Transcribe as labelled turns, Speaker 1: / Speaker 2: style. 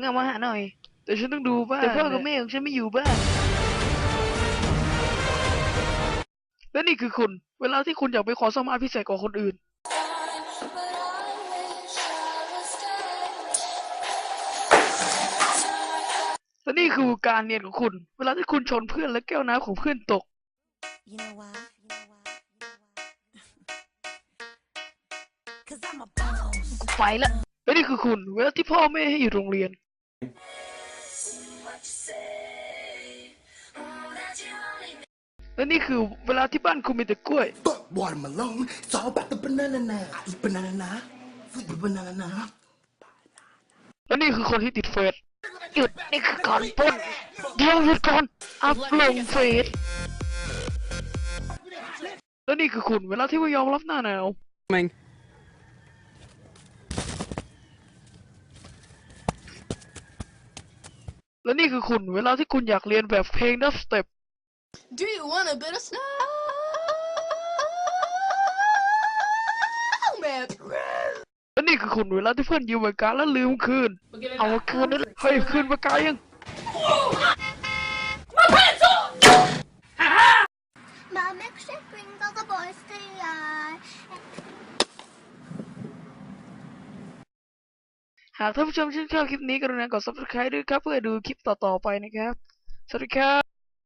Speaker 1: เอามาหาหน่อย แต่ฉันต้องดูบ้านแต่พ่อกับแม่ของฉันไม่อยู่บ้าน และนี่คือคุณ เวลาที่คุณอยากไปขอสมาธิพิเศษกว่าคนอื่น และนี่คือการเรียนของคุณ เวลาที่คุณชนเพื่อนและแก้วน้ำของเพื่อนตก
Speaker 2: You know why? You know why? You know why? Cause I'm a boss.
Speaker 1: ไปละและนี่คือคุณ เวลาที่พ่อแม่ให้อยู่โรงเรียน และนี่คือเวลาที่บ้านคุณมีแต่กล้วย
Speaker 3: Fuck watermelon. It's all about the banana now. I eat banana now. Eat the banana now.
Speaker 1: และนี่คือคนที่ติดเฟซหยุดนี่คือการปล้นเดี๋ยวหยุดก่อนอัพลงเฟซและนี่คือคุณเวลาที่ไม่ยอมรับหน้าหนาว
Speaker 4: Coming.
Speaker 1: และนี่คือคุณเวลาที่คุณอยากเรียนแบบเพลงดับสเต็ป
Speaker 5: Do you want a bit of snow, man?
Speaker 1: และนี่คือคุณเวลาที่เพื่อนยืมปากกาแล้วลืมคืน เอามาคืนนั่นเฮ้ยคืนปากกายัง
Speaker 6: My milkshake brings all the boys to the yard.
Speaker 1: หากท่านผู้ชมชื่นชอบคลิปนี้กรุณากด subscribe ด้วยครับ เพื่อดูคลิปต่อๆไปนะครับ สวัสดีครับ